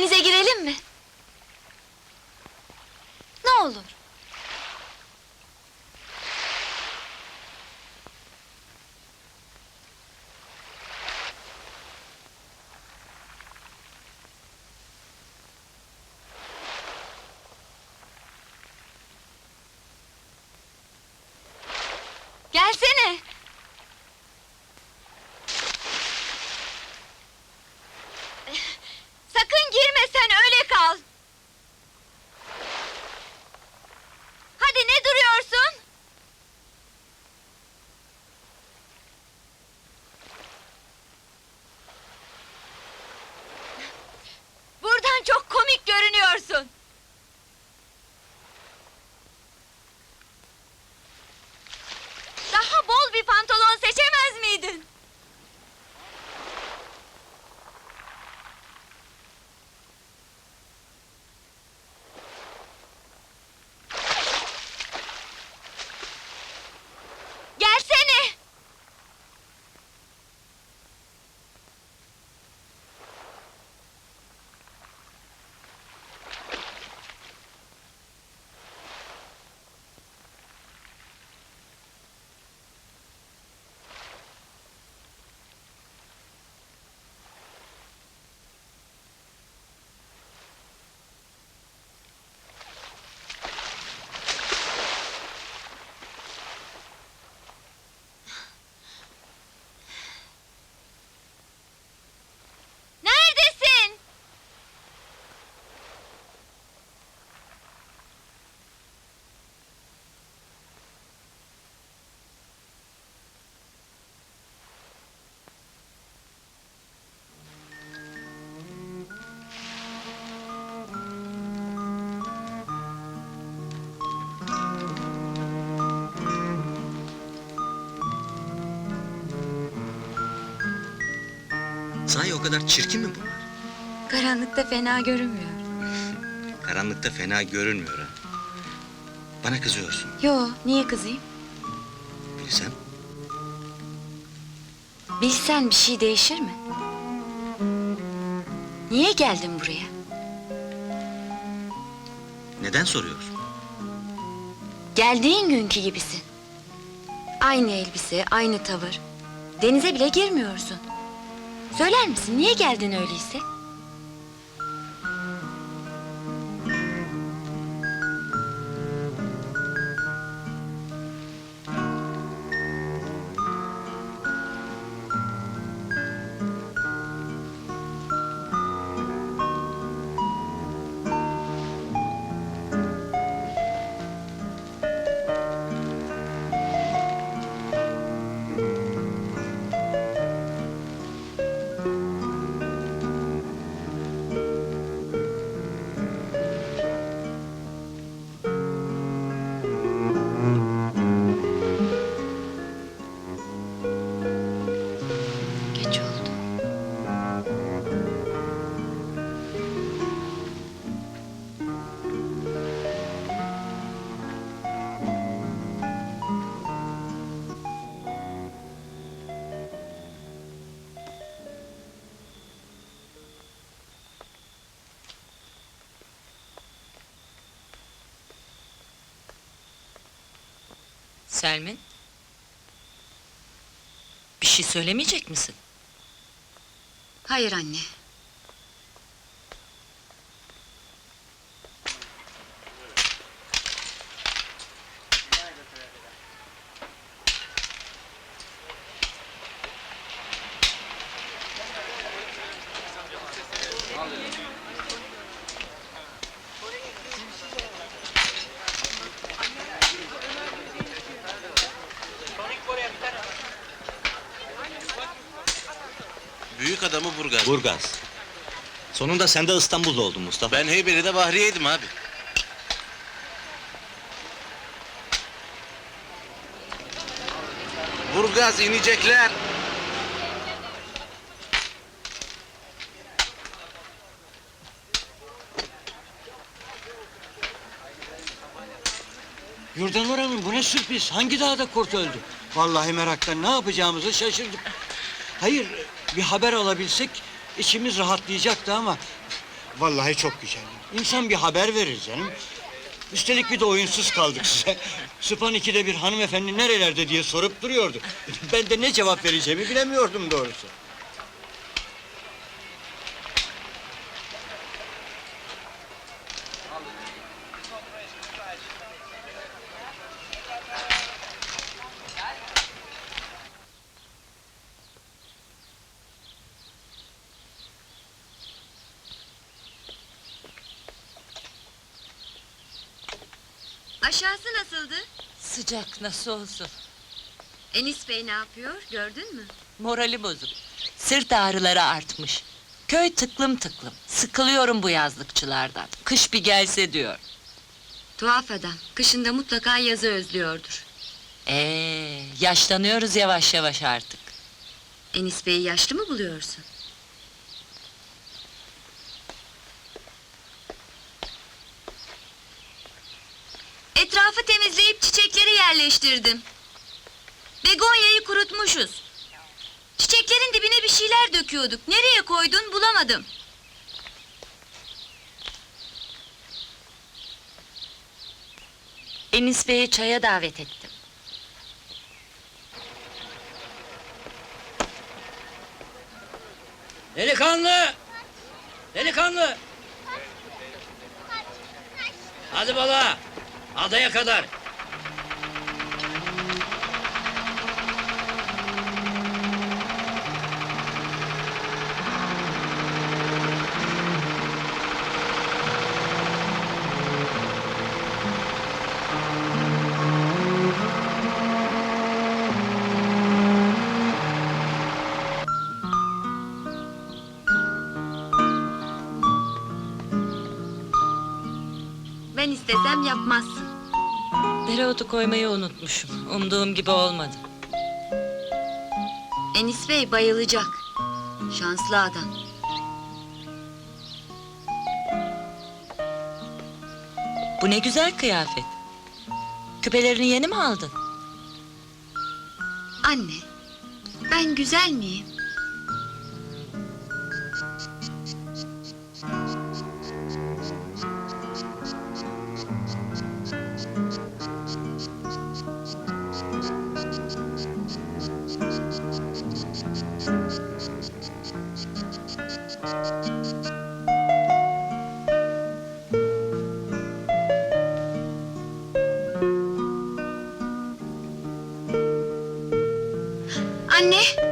Denize girelim mi? Ne olur. Gelsene. Çok komik görünüyorsun. Sahi o kadar çirkin mi bunlar? Karanlıkta fena görünmüyor. Karanlıkta fena görünmüyor ha. Bana kızıyorsun. Yo, niye kızayım? Bilsem. Bilsen bir şey değişir mi? Niye geldin buraya? Neden soruyorsun? Geldiğin günkü gibisin. Aynı elbise, aynı tavır. Denize bile girmiyorsun. Söyler misin niye geldin öyleyse? Selmin? Bir şey söylemeyecek misin? Hayır anne. Büyük adamı Burgaz. Burgaz. Sonunda sen de İstanbul'da oldun Mustafa. Ben Heybeli'de Bahriye'ydim abi. Burgaz inecekler. Yurdanur Hanım bu ne sürpriz? Hangi dağda kurt öldü? Vallahi meraktan ne yapacağımızı şaşırdık. Hayır bir haber alabilsek içimiz rahatlayacaktı ama Vallahi çok güzel. İnsan bir haber verir canım. Üstelik bir de oyunsuz kaldık size. Sıpan ikide bir hanımefendi nerelerde diye sorup duruyordu. Ben de ne cevap vereceğimi bilemiyordum doğrusu. Aşağısı nasıldı? Sıcak nasıl olsun? Enis Bey ne yapıyor gördün mü? Morali bozuk. Sırt ağrıları artmış. Köy tıklım tıklım. Sıkılıyorum bu yazlıkçılardan. Kış bir gelse diyor. Tuhaf adam. Kışında mutlaka yazı özlüyordur. Ee, yaşlanıyoruz yavaş yavaş artık. Enis Bey'i yaşlı mı buluyorsun? Etrafı temizleyip çiçekleri yerleştirdim. Begonyayı kurutmuşuz. Çiçeklerin dibine bir şeyler döküyorduk. Nereye koydun bulamadım. Enis Bey'i çaya davet ettim. Delikanlı! Delikanlı! Hadi bala! Adaya kadar! Ben istesem yapmazsın. Dereotu koymayı unutmuşum. Umduğum gibi olmadı. Enis Bey bayılacak. Şanslı adam. Bu ne güzel kıyafet. Küpelerini yeni mi aldın? Anne, ben güzel miyim? Anne!